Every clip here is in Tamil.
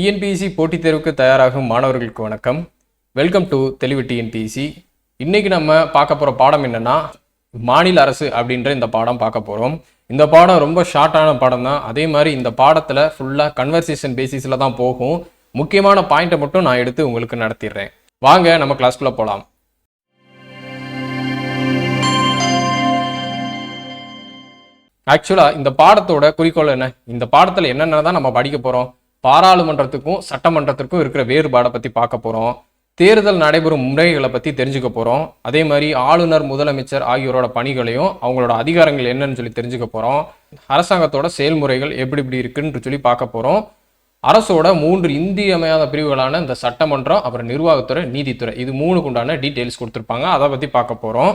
டிஎன்பிஎஸ்சி போட்டித் தேர்வுக்கு தயாராகும் மாணவர்களுக்கு வணக்கம். வெல்கம் டு தெளிவு டிஎன்பிஎஸ்சி இன்னைக்கு நம்ம பார்க்க போகிற பாடம் என்னென்னா மாநில அரசு அப்படின்ற இந்த பாடம் பார்க்க போகிறோம் இந்த பாடம் ரொம்ப ஷார்ட்டான பாடம் தான். அதே மாதிரி இந்த பாடத்தில் ஃபுல்லாக கன்வர்சேஷன் பேசிஸில் தான் போகும். முக்கியமான பாயிண்ட்டை மட்டும் நான் எடுத்து உங்களுக்கு நடத்திடுறேன். வாங்க நம்ம கிளாஸ்க்குள்ளே போகலாம் ஆக்சுவலாக இந்த பாடத்தோட குறிக்கோள் என்ன? இந்த பாடத்தில் என்னென்ன தான் நம்ம படிக்க போகிறோம் பாராளுமன்றத்துக்கும் சட்டமன்றத்திற்கும் இருக்கிற வேறுபாடை பற்றி பார்க்க போகிறோம் தேர்தல் நடைபெறும் முறைகளை பற்றி தெரிஞ்சுக்க போகிறோம் அதே மாதிரி ஆளுநர் முதலமைச்சர் ஆகியோரோட பணிகளையும் அவங்களோட அதிகாரங்கள் என்னன்னு சொல்லி தெரிஞ்சுக்க போகிறோம் அரசாங்கத்தோட செயல்முறைகள் எப்படி இப்படி இருக்குன்னு சொல்லி பார்க்க போகிறோம் அரசோட மூன்று இந்தியமையாத பிரிவுகளான இந்த சட்டமன்றம் அப்புறம் நிர்வாகத்துறை நீதித்துறை இது மூணுக்கு உண்டான டீட்டெயில்ஸ் கொடுத்துருப்பாங்க. அதை பற்றி பார்க்க போகிறோம்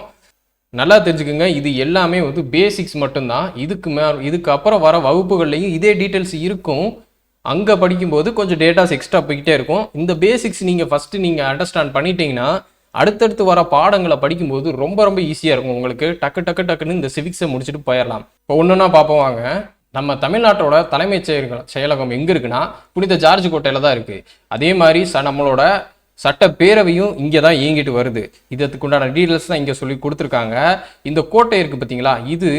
நல்லா தெரிஞ்சுக்கோங்க இது எல்லாமே வந்து பேசிக்ஸ் மட்டும்தான். இதுக்கு மே இதுக்கு அப்புறம் வர வகுப்புகள்லையும் இதே டீட்டெயில்ஸ் இருக்கும். அங்கே படிக்கும்போது கொஞ்சம் டேட்டாஸ் எக்ஸ்ட்ரா போய்கிட்டே இருக்கும். இந்த பேசிக்ஸ் நீங்கள் ஃபஸ்ட்டு நீங்கள் அண்டர்ஸ்டாண்ட் பண்ணிட்டீங்கன்னா அடுத்தடுத்து வர பாடங்களை படிக்கும்போது ரொம்ப ரொம்ப ஈஸியாக இருக்கும் உங்களுக்கு. டக்கு டக்கு டக்குன்னு இந்த சிவிக்ஸை முடிச்சுட்டு போயிடலாம் இப்போ ஒன்றுனா பார்ப்போம் வாங்க. நம்ம தமிழ்நாட்டோட தலைமைச் செயல்கள் செயலகம் எங்கே இருக்குன்னா புனித ஜார்ஜ் கோட்டையில் தான் இருக்குது அதே மாதிரி ச நம்மளோட சட்டப்பேரவையும் இங்கே தான் இயங்கிட்டு வருது. இதற்குண்டான டீட்டெயில்ஸ் தான் இங்கே சொல்லி கொடுத்துருக்காங்க. இந்த கோட்டை இருக்குது பார்த்தீங்களா இது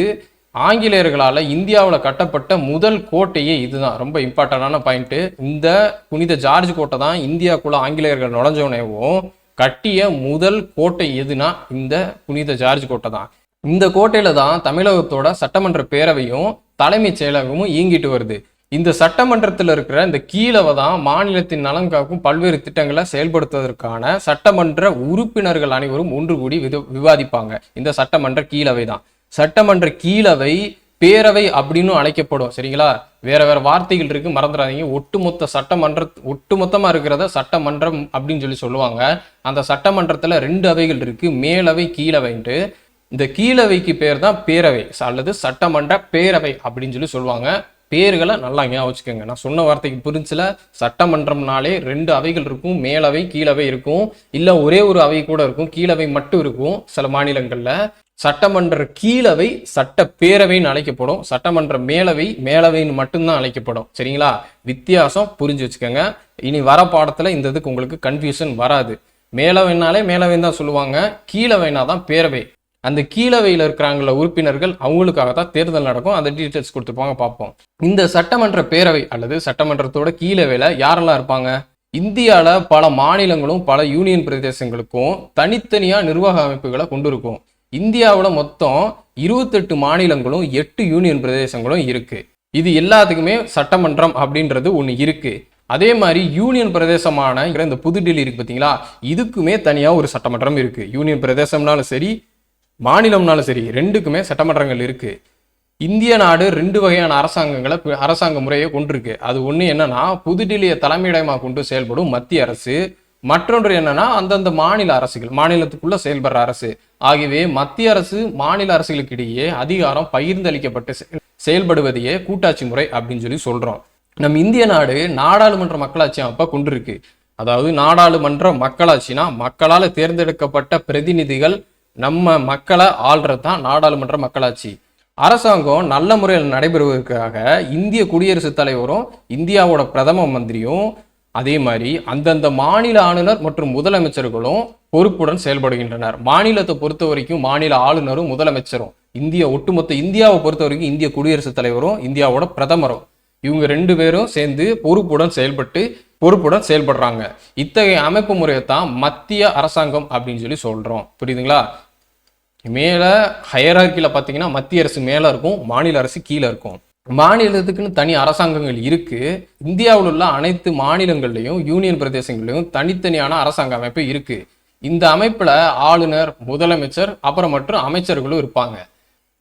ஆங்கிலேயர்களால் இந்தியாவில் கட்டப்பட்ட முதல் கோட்டையே இதுதான். ரொம்ப இம்பார்ட்டண்டான பாயிண்ட்டு இந்த புனித ஜார்ஜ் கோட்டை தான் இந்தியாவுக்குள்ள ஆங்கிலேயர்கள் நுழைஞ்சவனேவும் கட்டிய முதல் கோட்டை எதுனா இந்த புனித ஜார்ஜ் கோட்டை தான். இந்த கோட்டையில தான் தமிழகத்தோட சட்டமன்ற பேரவையும் தலைமைச் செயலகமும் இயங்கிட்டு வருது. இந்த சட்டமன்றத்தில் இருக்கிற இந்த கீழவை தான் மாநிலத்தின் நலன் காக்கும் பல்வேறு திட்டங்களை செயல்படுத்துவதற்கான சட்டமன்ற உறுப்பினர்கள் அனைவரும் ஒன்று கூடி விவாதிப்பாங்க. இந்த சட்டமன்ற கீழவை தான். சட்டமன்ற கீழவை பேரவை அப்படின்னு அழைக்கப்படும் சரிங்களா? வேற வேற வார்த்தைகள் இருக்கு மறந்துடாதீங்க. ஒட்டுமொத்த சட்டமன்ற ஒட்டுமொத்தமா இருக்கிறத சட்டமன்றம் அப்படின்னு சொல்லி சொல்லுவாங்க. அந்த சட்டமன்றத்துல ரெண்டு அவைகள் இருக்கு மேலவை கீழவைன்ட்டு. இந்த கீழவைக்கு பேர் தான் பேரவை அல்லது சட்டமன்ற பேரவை அப்படின்னு சொல்லி சொல்லுவாங்க. பேர்களை நல்லா ஞாபகம் வச்சுக்கோங்க. நான் சொன்ன வார்த்தைக்கு புரிஞ்சுல. சட்டமன்றம்னாலே ரெண்டு அவைகள் இருக்கும் மேலவை கீழவை இருக்கும். இல்ல ஒரே ஒரு அவை கூட இருக்கும் கீழவை மட்டும் இருக்கும் சில மாநிலங்கள்ல. சட்டமன்ற கீழவை சட்டப்பேரவைன்னு அழைக்கப்படும். சட்டமன்ற மேலவை மேலவைன்னு மட்டும்தான் அழைக்கப்படும். சரிங்களா? வித்தியாசம் புரிஞ்சு வச்சுக்கோங்க. இனி வர பாடத்தில் இந்த இதுக்கு உங்களுக்கு கன்ஃபியூஷன் வராது. மேலவைனாலே மேலவைன்னு தான் சொல்லுவாங்க. கீழவைனா தான் பேரவை. அந்த கீழவையில் இருக்கிறாங்கள உறுப்பினர்கள் அவங்களுக்காக தான் தேர்தல் நடக்கும். அந்த டீட்டெயில்ஸ் கொடுத்துருப்பாங்க பார்ப்போம். இந்த சட்டமன்ற பேரவை அல்லது சட்டமன்றத்தோட கீழவையில் யாரெல்லாம் இருப்பாங்க? இந்தியாவில் பல மாநிலங்களும் பல யூனியன் பிரதேசங்களுக்கும் தனித்தனியாக நிர்வாக அமைப்புகளை கொண்டு இருக்கும் இந்தியாவில் மொத்தம் இருபத்தெட்டு மாநிலங்களும் எட்டு யூனியன் பிரதேசங்களும் இருக்கு. இது எல்லாத்துக்குமே சட்டமன்றம் அப்படின்றது ஒன்று இருக்கு. அதே மாதிரி யூனியன் பிரதேசமான இந்த புதுடெல்லி இருக்கு பார்த்தீங்களா இதுக்குமே தனியாக ஒரு சட்டமன்றம் இருக்கு. யூனியன் பிரதேசம்னாலும் சரி மாநிலம்னாலும் சரி ரெண்டுக்குமே சட்டமன்றங்கள் இருக்கு. இந்திய நாடு ரெண்டு வகையான அரசாங்கங்களை அரசாங்க முறையை கொண்டிருக்கு. அது ஒன்று என்னன்னா புதுடில்லியை தலைமையிடமாக கொண்டு செயல்படும் மத்திய அரசு மற்றொன்று என்னன்னா அந்தந்த மாநில அரசுகள் மாநிலத்துக்குள்ள செயல்படுற அரசு. ஆகியவை மத்திய அரசு மாநில அரசுகளுக்கு இடையே அதிகாரம் பகிர்ந்தளிக்கப்பட்டு செ- செயல்படுவதையே கூட்டாட்சி முறை அப்படின்னு சொல்லி சொல்றோம். நம் இந்திய நாடு நாடாளுமன்ற மக்களாட்சி அமைப்பை கொண்டிருக்கு. அதாவது நாடாளுமன்ற மக்களாட்சினா மக்களால் தேர்ந்தெடுக்கப்பட்ட பிரதிநிதிகள் நம்ம மக்களை ஆள்றது தான் நாடாளுமன்ற மக்களாட்சி. அரசாங்கம் நல்ல முறையில் நடைபெறுவதற்காக இந்திய குடியரசுத் தலைவரும் இந்தியாவோட பிரதம மந்திரியும் அதே மாதிரி அந்தந்த மாநில ஆளுநர் மற்றும் முதலமைச்சர்களும் பொறுப்புடன் செயல்படுகின்றனர். மாநிலத்தை பொறுத்த வரைக்கும் மாநில ஆளுநரும் முதலமைச்சரும். இந்திய ஒட்டுமொத்த இந்தியாவை பொறுத்த வரைக்கும் இந்திய குடியரசுத் தலைவரும் இந்தியாவோட பிரதமரும். இவங்க ரெண்டு பேரும் சேர்ந்து பொறுப்புடன் செயல்பட்டு பொறுப்புடன் செயல்படுறாங்க. இத்தகைய அமைப்பு முறையை தான் மத்திய அரசாங்கம் அப்படின்னு சொல்லி சொல்றோம். புரியுதுங்களா? மேலே ஹையரார்க்கியில் பார்த்தீங்கன்னா மத்திய அரசு மேலே இருக்கும் மாநில அரசு கீழே இருக்கும். மாநிலத்துக்குன்னு தனி அரசாங்கங்கள் இருக்கு. இந்தியாவில் உள்ள அனைத்து மாநிலங்கள்லையும் யூனியன் பிரதேசங்கள்லையும் தனித்தனியான அரசாங்க அமைப்பு இருக்கு. இந்த அமைப்புல ஆளுநர் முதலமைச்சர் அப்புறம் மற்றும் அமைச்சர்களும் இருப்பாங்க.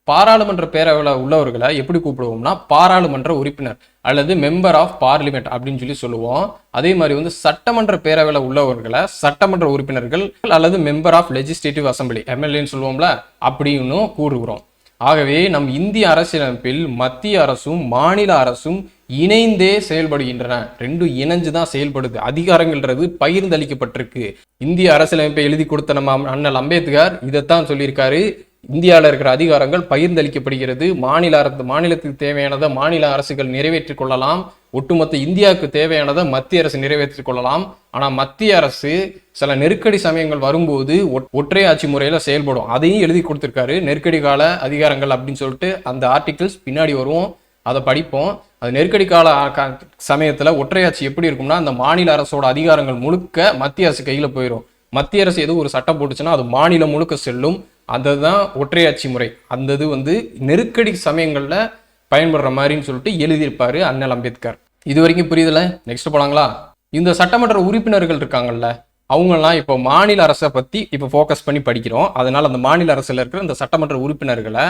பாராளுமன்ற பேரவையில் உள்ளவர்களை எப்படி கூப்பிடுவோம்னா பாராளுமன்ற உறுப்பினர் அல்லது மெம்பர் ஆஃப் பார்லிமெண்ட் அப்படின்னு சொல்லி சொல்லுவோம். அதே மாதிரி வந்து சட்டமன்ற பேரவையில் உள்ளவர்களை சட்டமன்ற உறுப்பினர்கள் அல்லது மெம்பர் ஆஃப் லெஜிஸ்லேட்டிவ் அசம்பிளி எம்எல்ஏன்னு சொல்லுவோம்ல அப்படின்னு கூறுகிறோம். ஆகவே நம் இந்திய அரசியலமைப்பில் மத்திய அரசும் மாநில அரசும் இணைந்தே செயல்படுகின்றன. ரெண்டும் இணைஞ்சு தான் செயல்படுது. அதிகாரங்கள்ன்றது பகிர்ந்தளிக்கப்பட்டிருக்கு. இந்திய அரசியலமைப்பை எழுதி கொடுத்த நம்ம அண்ணல் அம்பேத்கர் இதைத்தான் சொல்லியிருக்காரு. இந்தியாவில் இருக்கிற அதிகாரங்கள் பகிர்ந்தளிக்கப்படுகிறது. மாநில அரசு மாநிலத்துக்கு தேவையானதை மாநில அரசுகள் நிறைவேற்றிக் கொள்ளலாம். ஒட்டுமொத்த இந்தியாவுக்கு தேவையானதை மத்திய அரசு நிறைவேற்றிக் கொள்ளலாம். ஆனால் மத்திய அரசு சில நெருக்கடி சமயங்கள் வரும்போது ஒட்- ஒற்றை ஆட்சி முறையில் செயல்படும். அதையும் எழுதி கொடுத்துருக்காரு. நெருக்கடி கால அதிகாரங்கள் அப்படின்னு சொல்லிட்டு அந்த ஆர்டிகிள்ஸ் பின்னாடி வருவோம் அதை படிப்போம். அது நெருக்கடி கால சமயத்தில் க- ஒற்றையாட்சி எப்படி இருக்கும்னா அந்த மாநில அரசோட அதிகாரங்கள் முழுக்க மத்திய அரசு கையில் போயிடும் மத்திய அரசு எதுவும் ஒரு சட்டம் போட்டுச்சுன்னா அது மாநிலம் முழுக்க செல்லும். அதுதான் ஒற்றையாட்சி முறை. அந்த இது வந்து நெருக்கடி சமயங்களில் பயன்படுற மாதிரின்னு சொல்லிட்டு எழுதியிருப்பார் அண்ணல் அம்பேத்கர். இது வரைக்கும் புரியுதுல? நெக்ஸ்ட் போலாங்களா? இந்த சட்டமன்ற உறுப்பினர்கள் இருக்காங்கல்ல அவங்கெல்லாம் இப்போ மாநில அரசை பற்றி இப்போ ஃபோக்கஸ் பண்ணி படிக்கிறோம். அதனால் அந்த மாநில அரசுல இருக்கிற இந்த சட்டமன்ற உறுப்பினர்களை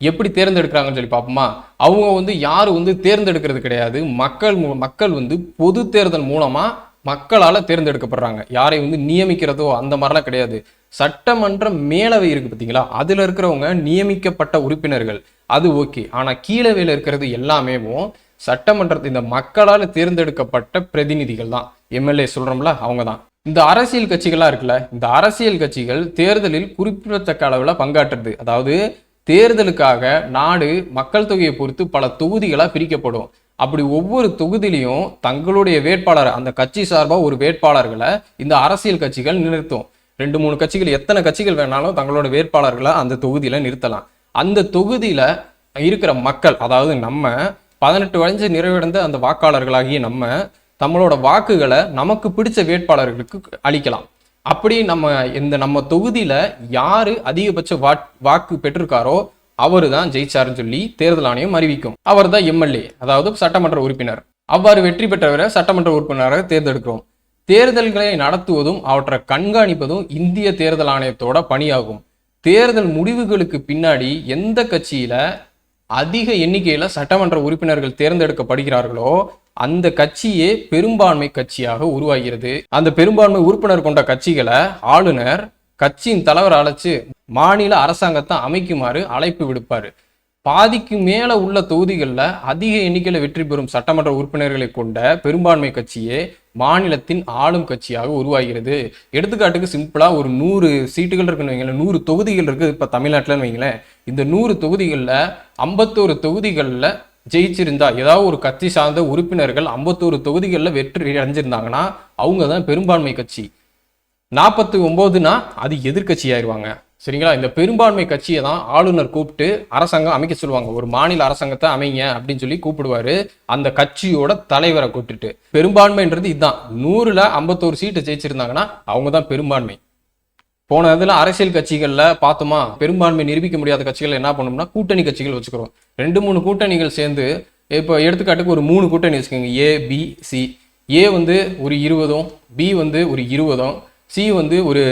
எப்படி தேர்ந்தெடுக்கிறாங்கன்னு சொல்லி பார்ப்போமா? அவங்க வந்து யாரும் வந்து தேர்ந்தெடுக்கிறது கிடையாது. மக்கள் மக்கள் வந்து பொது தேர்தல் மூலமாக மக்களால் தேர்ந்தெடுக்கப்படுறாங்க. யாரை வந்து நியமிக்கிறதோ அந்த மாதிரிலாம் கிடையாது. சட்டமன்ற மேலவை இருக்கு பார்த்தீங்களா? அதில் இருக்கிறவங்க நியமிக்கப்பட்ட உறுப்பினர்கள். அது ஓகே. ஆனால் கீழவையில் இருக்கிறது எல்லாமேவும் சட்டமன்றத்தை இந்த மக்களால் தேர்ந்தெடுக்கப்பட்ட பிரதிநிதிகள் தான். எம்எல்ஏ சொல்கிறோம்ல அவங்க தான். இந்த அரசியல் கட்சிகளாக இருக்குல்ல இந்த அரசியல் கட்சிகள் தேர்தலில் குறிப்பிடத்தக்க அளவில் பங்காற்றுறது அதாவது தேர்தலுக்காக நாடு மக்கள் தொகையை பொறுத்து பல தொகுதிகளாக பிரிக்கப்படும். அப்படி ஒவ்வொரு தொகுதியிலையும் தங்களுடைய வேட்பாளர் அந்த கட்சி சார்பாக ஒரு வேட்பாளர்களை இந்த அரசியல் கட்சிகள் நிறுத்தும். ரெண்டு மூணு கட்சிகள் எத்தனை கட்சிகள் வேணாலும் தங்களோட வேட்பாளர்களை அந்த தொகுதியில் நிறுத்தலாம். அந்த தொகுதியில இருக்கிற மக்கள் அதாவது நம்ம பதினெட்டு வயசு நிறைவடைந்த அந்த வாக்காளர்களாகிய நம்ம நம்மளோட வாக்குகளை நமக்கு பிடிச்ச வேட்பாளர்களுக்கு அளிக்கலாம். அப்படி நம்ம இந்த நம்ம தொகுதியில் யார் அதிகபட்ச வாட் வாக்கு பெற்றிருக்காரோ அவரு தான் ஜெயிச்சாருன்னு சொல்லி தேர்தல் ஆணையம் அறிவிக்கும். அவர் தான் எம்எல்ஏ அதாவது சட்டமன்ற உறுப்பினர். அவ்வாறு வெற்றி பெற்றவரை சட்டமன்ற உறுப்பினராக தேர்ந்தெடுக்கிறோம். தேர்தல்களை நடத்துவதும் அவற்றை கண்காணிப்பதும் இந்திய தேர்தல் ஆணையத்தோட பணியாகும். தேர்தல் முடிவுகளுக்கு பின்னாடி எந்த கட்சியில அதிக எண்ணிக்கையில சட்டமன்ற உறுப்பினர்கள் தேர்ந்தெடுக்கப்படுகிறார்களோ அந்த கட்சியே பெரும்பான்மை கட்சியாக உருவாகிறது. அந்த பெரும்பான்மை உறுப்பினர் கொண்ட கட்சிகளை ஆளுநர் கட்சியின் தலைவர் அழைச்சு மாநில அரசாங்கத்தை அமைக்குமாறு அழைப்பு விடுப்பாரு. பாதிக்கு மேல உள்ள தொகுதிகளில் அதிக எண்ணிக்கையில் வெற்றி பெறும் சட்டமன்ற உறுப்பினர்களை கொண்ட பெரும்பான்மை கட்சியே மாநிலத்தின் ஆளும் கட்சியாக உருவாகிறது. எடுத்துக்காட்டுக்கு சிம்பிளாக ஒரு நூறு சீட்டுகள் இருக்குன்னு வைங்களேன் நூறு தொகுதிகள் இருக்குது இப்போ தமிழ்நாட்டில்னு வைங்களேன். இந்த நூறு தொகுதிகளில் ஐம்பத்தோரு தொகுதிகளில் ஜெயிச்சிருந்தா ஏதாவது ஒரு கட்சி சார்ந்த உறுப்பினர்கள் ஐம்பத்தோரு தொகுதிகளில் வெற்றி அடைஞ்சிருந்தாங்கன்னா அவங்க தான் பெரும்பான்மை கட்சி. நாற்பத்தி ஒம்போதுனா அது எதிர்க்கட்சி ஆயிடுவாங்க சரிங்களா? இந்த பெரும்பான்மை கட்சியை தான் ஆளுநர் கூப்பிட்டு அரசாங்கம் அமைக்க சொல்லுவாங்க. ஒரு மாநில அரசாங்கத்தை அமைங்க அப்படின்னு சொல்லி கூப்பிடுவாரு. அந்த கட்சியோட தலைவரை கூப்பிட்டுட்டு. பெரும்பான்மைன்றது இதுதான். நூறுல ஐம்பத்தோரு சீட்டு ஜெயிச்சிருந்தாங்கன்னா அவங்க தான் பெரும்பான்மை. போன இதில் அரசியல் கட்சிகளில் பார்த்தோமா? பெரும்பான்மை நிரூபிக்க முடியாத கட்சிகள் என்ன பண்ணோம்னா கூட்டணி கட்சிகள் வச்சுக்கிறோம். ரெண்டு மூணு கூட்டணிகள் சேர்ந்து இப்போ எடுத்துக்காட்டுக்கு ஒரு மூணு கூட்டணி வச்சுக்கோங்க. ஏ பி சி ஏ வந்து ஒரு இருபதும் பி வந்து ஒரு இருபதும் சி வந்து ஒரு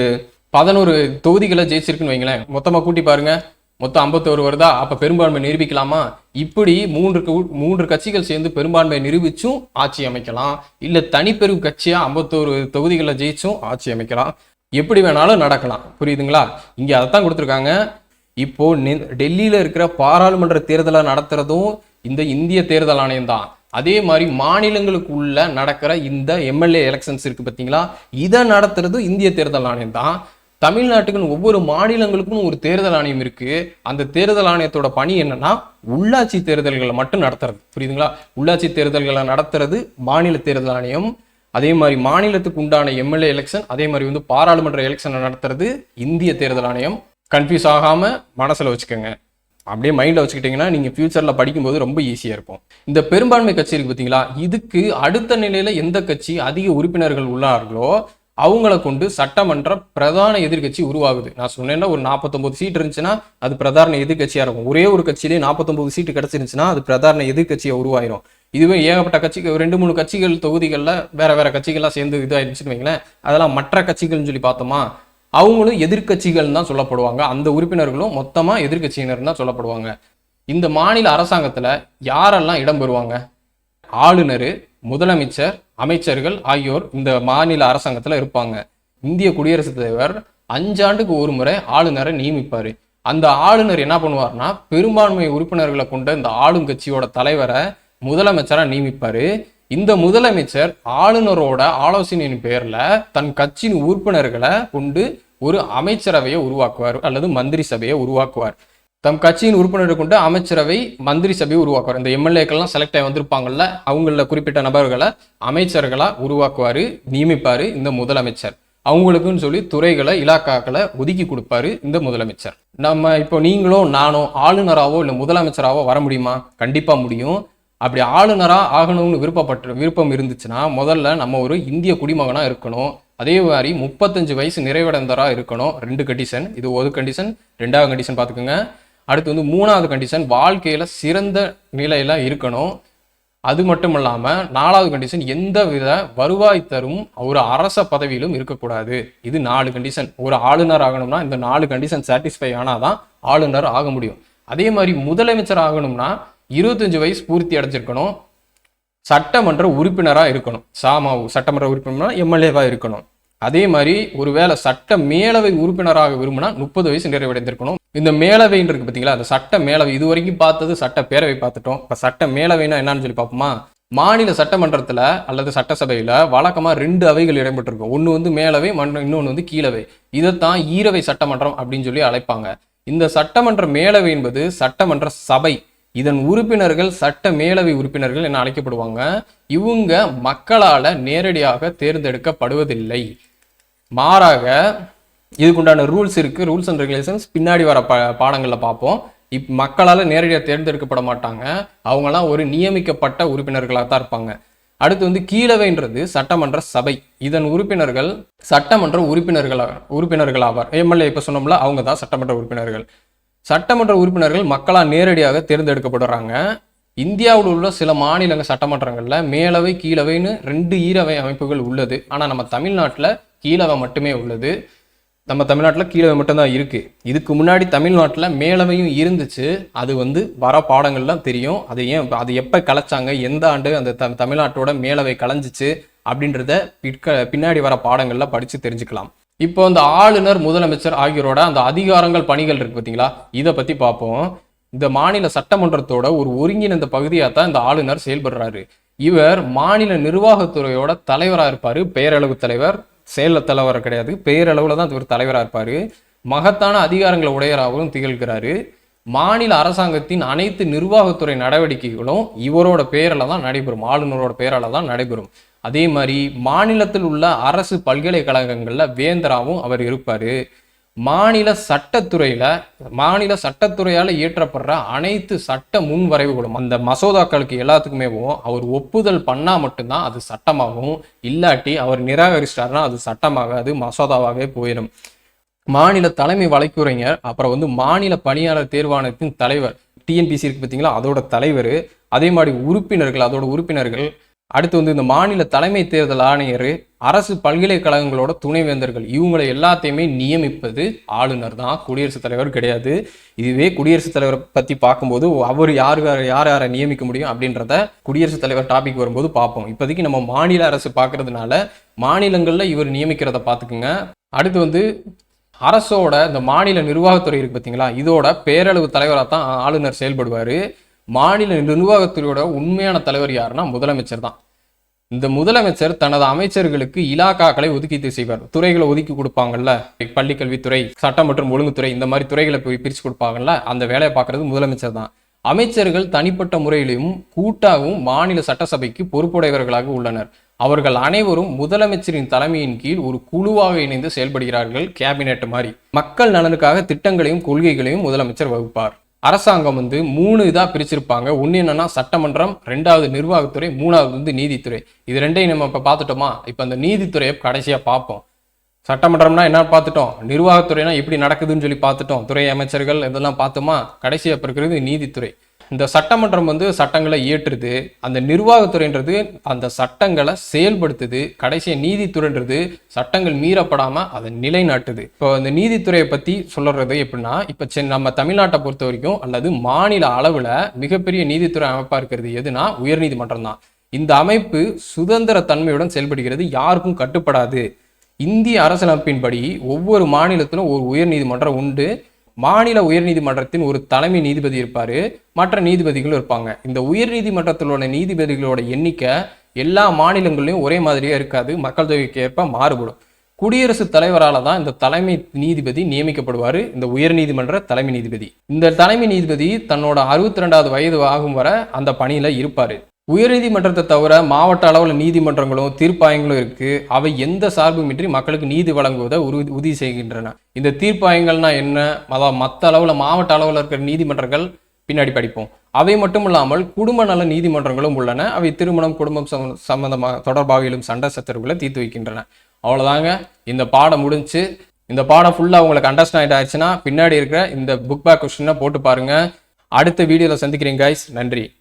பதினோரு தொகுதிகளை ஜெயிச்சிருக்குன்னு வைங்களேன். மொத்தமாக கூட்டி பாருங்க. மொத்தம் ஐம்பத்தோரு வருதா? அப்போ பெரும்பான்மை நிரூபிக்கலாமா? இப்படி மூன்று மூன்று கட்சிகள் சேர்ந்து பெரும்பான்மை நிரூபிச்சும் ஆட்சி அமைக்கலாம். இல்லை தனிப்பெரும் கட்சியாக ஐம்பத்தோரு தொகுதிகளை ஜெயிச்சும் ஆட்சி அமைக்கலாம். எப்படி வேணாலும் நடக்கலாம். புரியுதுங்களா? இங்கே அதைத்தான் கொடுத்துருக்காங்க. இப்போ நெ- இருக்கிற பாராளுமன்ற தேர்தலை நடத்துறதும் இந்த இந்திய தேர்தல் ஆணையம் தான். அதே மாதிரி மாநிலங்களுக்குள்ள நடக்கிற இந்த எம்எல்ஏ எலெக்ஷன்ஸ் இருக்கு பார்த்தீங்களா இதை நடத்துறதும் இந்திய தேர்தல் ஆணையம் தான். தமிழ்நாட்டுக்குன்னு ஒவ்வொரு மாநிலங்களுக்கும் ஒரு தேர்தல் ஆணையம் இருக்கு. அந்த தேர்தல் ஆணையத்தோட பணி என்னன்னா உள்ளாட்சி தேர்தல்களை மட்டும் நடத்துறது. புரியுதுங்களா? உள்ளாட்சி தேர்தல்களை நடத்துறது மாநில தேர்தல் ஆணையம். அதே மாதிரி மாநிலத்துக்கு உண்டான எம்எல்ஏ எலெக்ஷன் அதே மாதிரி வந்து பாராளுமன்ற எலெக்ஷனை நடத்துறது இந்திய தேர்தல் ஆணையம். கன்ஃபியூஸ் ஆகாம மனசுல வச்சுக்கோங்க. அப்படியே மைண்டில் வச்சுக்கிட்டிங்கன்னா நீங்கள் ஃபியூச்சரில் படிக்கும்போது ரொம்ப ஈஸியாக இருக்கும். இந்த பெரும்பான்மை கட்சி இருக்கு பார்த்தீங்களா இதுக்கு அடுத்த நிலையில் எந்த கட்சி அதிக உறுப்பினர்கள் உள்ளார்களோ அவங்கள கொண்டு சட்டமன்ற பிரதான எதிர்க்கட்சி உருவாகுது. நான் சொன்னேன்னா ஒரு 49 சீட் இருந்துச்சுன்னா அது பிரதான எதிர்க்கட்சியா இருக்கும். ஒரே ஒரு கட்சியிலே 49 சீட்டு கிடைச்சிருந்துச்சுன்னா அது பிரதான எதிர்க்கட்சியா உருவாயிரும். இதுவே ஏகப்பட்ட கட்சிகள் ரெண்டு மூணு கட்சிகள் தொகுதிகளில் வேற வேற கட்சிகள்லாம் சேர்ந்து இதாயிருந்துச்சுன்னு வைங்களேன் அதெல்லாம் மற்ற கட்சிகள்னு சொல்லி பார்த்தோமா அவங்களும் எதிர்க்கட்சிகள் தான் சொல்லப்படுவாங்க. அந்த உறுப்பினர்களும் மொத்தமாக எதிர்க்கட்சியினர் தான் சொல்லப்படுவாங்க. இந்த மாநில அரசாங்கத்தில் யாரெல்லாம் இடம் பெறுவாங்க? ஆளுநர் முதலமைச்சர் அமைச்சர்கள் ஆகியோர் இந்த மாநில அரசாங்கத்தில் இருப்பாங்க. இந்திய குடியரசுத் தலைவர் அஞ்சாண்டுக்கு ஒரு முறை ஆளுநரை நியமிப்பாரு. அந்த ஆளுநர் என்ன பண்ணுவார்னா பெரும்பான்மை உறுப்பினர்களை கொண்ட இந்த ஆளும் கட்சியோட தலைவரை முதலமைச்சராக நியமிப்பாரு. இந்த முதலமைச்சர் ஆளுநரோட ஆலோசனையின் பேரில் தன் கட்சியின் உறுப்பினர்களை கொண்டு ஒரு அமைச்சரவையை உருவாக்குவார் அல்லது மந்திரி சபையை உருவாக்குவார். தம் கட்சியின் உறுப்பினர்கள் கொண்டு அமைச்சரவை மந்திரி சபையை உருவாக்குவார். இந்த எம்எல்ஏக்கள்லாம் செலக்ட் ஆகி வந்திருப்பாங்கல்ல அவங்கள குறிப்பிட்ட நபர்களை அமைச்சர்களாக உருவாக்குவார் நியமிப்பார் இந்த முதலமைச்சர். அவங்களுக்குன்னு சொல்லி துறைகளை இலாக்காக்களை ஒதுக்கி கொடுப்பாரு இந்த முதலமைச்சர். நம்ம இப்போ நீங்களும் நானோ ஆளுநராகவோ இல்லை முதலமைச்சராகவோ வர முடியுமா? கண்டிப்பாக முடியும். அப்படி ஆளுநராக ஆகணும்னு விருப்பப்பட்டு விருப்பம் இருந்துச்சுன்னா முதல்ல நம்ம ஒரு இந்திய குடிமகனாக இருக்கணும். அதே மாதிரி முப்பத்தஞ்சு வயசு நிறைவடைந்தராக இருக்கணும். ரெண்டு கண்டிஷன் இது ஒரு கண்டிஷன் ரெண்டாவது கண்டிஷன் பார்த்துக்கோங்க. அடுத்து வந்து மூணாவது கண்டிஷன் வாழ்க்கையில் சிறந்த நிலையில இருக்கணும். அது மட்டும் இல்லாமல் நாலாவது கண்டிஷன் எந்த வித வருவாய் தரும் ஒரு அரச பதவியிலும் இருக்கக்கூடாது. இது நாலு கண்டிஷன் ஒரு ஆளுநர் ஆகணும்னா இந்த நாலு கண்டிஷன் சாட்டிஸ்ஃபை ஆனால் தான் ஆளுநர் ஆக முடியும். அதே மாதிரி முதலமைச்சர் ஆகணும்னா இருபத்தஞ்சு வயசு பூர்த்தி அடைஞ்சிருக்கணும். சட்டமன்ற உறுப்பினராக இருக்கணும். சாமாவு சட்டமன்ற உறுப்பினர்னா எம்எல்ஏவாக இருக்கணும். அதே மாதிரி ஒருவேளை சட்ட மேலவை உறுப்பினராக விரும்பினா முப்பது வயசு நிறைவடைந்திருக்கணும். இந்த மேலவைன்னு இருக்கு பார்த்தீங்களா அந்த சட்ட மேலவை இது வரைக்கும் பார்த்தது சட்ட பேரவை பார்த்துட்டோம். இப்போ சட்ட மேலவைனா என்னன்னு சொல்லி பார்ப்போமா? மாநில சட்டமன்றத்தில் அல்லது சட்டசபையில் வழக்கமாக ரெண்டு அவைகள் இடம்பெற்றிருக்கும். ஒன்று வந்து மேலவை மன்றம் இன்னொன்று வந்து கீழவை. இதைத்தான் ஈரவை சட்டமன்றம் அப்படின்னு சொல்லி அழைப்பாங்க. இந்த சட்டமன்ற மேலவை என்பது சட்டமன்ற சபை. இதன் உறுப்பினர்கள் சட்ட மேலவை உறுப்பினர்கள் என அழைக்கப்படுவாங்க. இவங்க மக்களால் நேரடியாக தேர்ந்தெடுக்கப்படுவதில்லை. மாறாக இதுக்குண்டான ரூல்ஸ் இருக்கு ரூல்ஸ் அண்ட் ரெகுலேஷன்ஸ் பின்னாடி வர ப பாடங்களில் பார்ப்போம். இப் மக்களால் நேரடியாக தேர்ந்தெடுக்கப்பட மாட்டாங்க. அவங்களாம் ஒரு நியமிக்கப்பட்ட உறுப்பினர்களாக தான் இருப்பாங்க. அடுத்து வந்து கீழவைன்றது சட்டமன்ற சபை. இதன் உறுப்பினர்கள் சட்டமன்ற உறுப்பினர்களாக உறுப்பினர்கள் ஆவார். எம்எல்ஏ இப்போ சொன்னோம்ல அவங்க தான் சட்டமன்ற உறுப்பினர்கள். சட்டமன்ற உறுப்பினர்கள் மக்களால் நேரடியாக தேர்ந்தெடுக்கப்படுறாங்க. இந்தியாவில் உள்ள சில மாநிலங்க சட்டமன்றங்களில் மேலவை கீழவைன்னு ரெண்டு ஈரவை அமைப்புகள் உள்ளது. ஆனால் நம்ம தமிழ்நாட்டில் கீழவை மட்டுமே உள்ளது. நம்ம தமிழ்நாட்டில் கீழவை மட்டும்தான் இருக்குது இதுக்கு முன்னாடி தமிழ்நாட்டில் மேலவையும் இருந்துச்சு. அது வந்து வர பாடங்கள்லாம் தெரியும். அது ஏன் அது எப்போ கலைச்சாங்க எந்த ஆண்டு அந்த த தமிழ்நாட்டோட மேலவை கலைஞ்சிச்சு அப்படின்றத பிற்க பின்னாடி வர பாடங்களில் படித்து தெரிஞ்சுக்கலாம். இப்போ அந்த ஆளுநர் முதலமைச்சர் ஆகியோரோட அந்த அதிகாரங்கள் பணிகள் இருக்கு பார்த்தீங்களா இதை பற்றி பார்ப்போம். இந்த மாநில சட்டமன்றத்தோட ஒரு ஒருங்கிணைந்த பகுதியாக தான் இந்த ஆளுநர் செயல்படுறாரு. இவர் மாநில நிர்வாகத்துறையோட தலைவராக இருப்பார். பெயரளவு தலைவர் செயல தலைவர் கிடையாது. பேரளவில் தான் இவர் தலைவராக இருப்பார். மகத்தான அதிகாரங்களை உடையராகவும் திகழ்கிறாரு. மாநில அரசாங்கத்தின் அனைத்து நிர்வாகத்துறை நடவடிக்கைகளும் இவரோட பெயரில் தான் நடைபெறும். ஆளுநரோட பெயரால் தான் நடைபெறும். அதே மாதிரி மாநிலத்தில் உள்ள அரசு பல்கலைக்கழகங்களில் வேந்தராகவும் அவர் இருப்பார். மாநில சட்டத்துறையில் மாநில சட்டத்துறையால் இயற்றப்படுற அனைத்து சட்ட முன்வரைவுகளும் அந்த மசோதாக்களுக்கு எல்லாத்துக்குமே அவர் ஒப்புதல் பண்ணால் மட்டும்தான் அது சட்டமாகும் இல்லாட்டி அவர் நிராகரிச்சிட்டாருன்னா அது சட்டமாகாது மசோதாவாகவே போயிடும். மாநில தலைமை வழக்குரைஞர் அப்புறம் வந்து மாநில பணியாளர் தேர்வாணையத்தின் தலைவர் டிஎன்பிசி இருக்கு பார்த்தீங்களா அதோட தலைவர் அதே மாதிரி உறுப்பினர்கள் அதோட உறுப்பினர்கள் அடுத்து வந்து இந்த மாநில தலைமை தேர்தல் ஆணையர் அரசு பல்கலைக்கழகங்களோட துணைவேந்தர்கள் இவங்களை எல்லாத்தையுமே நியமிப்பது ஆளுநர் தான் குடியரசுத் தலைவர் கிடையாது. இதுவே குடியரசுத் தலைவரை பத்தி பார்க்கும்போது அவர் யார் யார் யார் யாரை நியமிக்க முடியும் அப்படின்றத குடியரசுத் தலைவர் டாபிக் வரும்போது பார்ப்போம். இப்போதைக்கு நம்ம மாநில அரசு பார்க்கறதுனால மாநிலங்களில் இவர் நியமிக்கிறத பார்த்துக்குங்க. அடுத்து வந்து அரசோட இந்த மாநில நிர்வாகத்துறை இருக்கு பார்த்தீங்களா இதோட பேரளவு தலைவராக தான் ஆளுநர் செயல்படுவார். மாநில நிர்வாகத்துறையோட உண்மையான தலைவர் யாருன்னா முதலமைச்சர் தான். இந்த முதலமைச்சர் தனது அமைச்சர்களுக்கு இலாக்காக்களை ஒதுக்கீடு செய்வார். துறைகளை ஒதுக்கி கொடுப்பாங்கல்ல? பள்ளிக்கல்வித்துறை சட்டம் மற்றும் ஒழுங்குத்துறை இந்த மாதிரி துறைகளை போய் பிரிச்சு கொடுப்பாங்கல்ல? அந்த வேலையை பார்க்கறது முதலமைச்சர் தான். அமைச்சர்கள் தனிப்பட்ட முறையிலும் கூட்டாகவும் மாநில சட்டசபைக்கு பொறுப்புடையவர்களாக உள்ளனர். அவர்கள் அனைவரும் முதலமைச்சரின் தலைமையின் கீழ் ஒரு குழுவாக இணைந்து செயல்படுகிறார்கள் கேபினெட் மாதிரி. மக்கள் நலனுக்காக திட்டங்களையும் கொள்கைகளையும் முதலமைச்சர் வகுப்பார். அரசாங்கம் வந்து மூணு இதாக பிரிச்சிருப்பாங்க. ஒன்று என்னன்னா சட்டமன்றம் ரெண்டாவது நிர்வாகத்துறை மூணாவது வந்து நீதித்துறை. இது ரெண்டையும் நம்ம இப்போ பார்த்துட்டோமா? இப்போ அந்த நீதித்துறையை கடைசியாக பார்ப்போம். சட்டமன்றம்னா என்ன பார்த்துட்டோம்? நிர்வாகத்துறைனா எப்படி நடக்குதுன்னு சொல்லி பார்த்துட்டோம். துறை அமைச்சர்கள் இதெல்லாம் பார்த்தோமா? கடைசியாக இப்போ இருக்கிறது நீதித்துறை. இந்த சட்டமன்றம் வந்து சட்டங்களை இயற்றுது அந்த நிர்வாகத்துறைன்றது அந்த சட்டங்களை செயல்படுத்துது கடைசியாக நீதித்துறைன்றது சட்டங்கள் மீறப்படாமல் அதை நிலைநாட்டுது. இப்போ இந்த நீதித்துறையை பற்றி சொல்லுறது எப்படின்னா இப்போ சென் நம்ம தமிழ்நாட்டை பொறுத்த வரைக்கும் அல்லது மாநில அளவில் மிகப்பெரிய நீதித்துறை அமைப்பாக இருக்கிறது எதுனா உயர்நீதிமன்றம் தான். இந்த அமைப்பு சுதந்திர தன்மையுடன் செயல்படுகிறது யாருக்கும் கட்டுப்படாது. இந்திய அரசியலமைப்பின்படி ஒவ்வொரு மாநிலத்திலும் ஒரு உயர்நீதிமன்றம் உண்டு. மாநில உயர்நீதிமன்றத்தின் ஒரு தலைமை நீதிபதி இருப்பார். மற்ற நீதிபதிகளும் இருப்பாங்க. இந்த உயர்நீதிமன்றத்திலோட நீதிபதிகளோட எண்ணிக்கை எல்லா மாநிலங்கள்லையும் ஒரே மாதிரியே இருக்காது. மக்கள் தொகைக்கு ஏற்ப மாறுபடும். குடியரசுத் தலைவரால் தான் இந்த தலைமை நீதிபதி நியமிக்கப்படுவார். இந்த உயர்நீதிமன்ற தலைமை நீதிபதி. இந்த தலைமை நீதிபதி தன்னோட அறுபத்தி ரெண்டாவது வயது ஆகும் வரை அந்த பணியில் இருப்பார். உயர்நீதிமன்றத்தை தவிர மாவட்ட அளவில் நீதிமன்றங்களும் தீர்ப்பாயங்களும் இருக்குது அவை எந்த சார்புமின்றி மக்களுக்கு நீதி வழங்குவதை உறுதி உறுதி செய்கின்றன. இந்த தீர்ப்பாயங்கள்னா என்ன? அதாவது மற்ற அளவில் மாவட்ட அளவில் இருக்கிற நீதிமன்றங்கள் பின்னாடி படிப்போம். அவை மட்டும் இல்லாமல் குடும்ப நல நீதிமன்றங்களும் உள்ளன. அவை திருமணம் குடும்பம் சம்ம- சம்பந்தமாக தொடர்பாக எழும் சண்டை சச்சரவுகளை தீர்த்து வைக்கின்றன. அவ்வளோதாங்க இந்த பாடம் முடிஞ்சு இந்த பாடம் ஃபுல்லாக உங்களுக்கு அண்டர்ஸ்டாண்ட் ஆயிடுச்சுன்னா பின்னாடி இருக்கிற இந்த புக் பேக் கொஸ்டினை போட்டு பாருங்கள் அடுத்த வீடியோவில் சந்திக்கிறேன் கைஸ் நன்றி.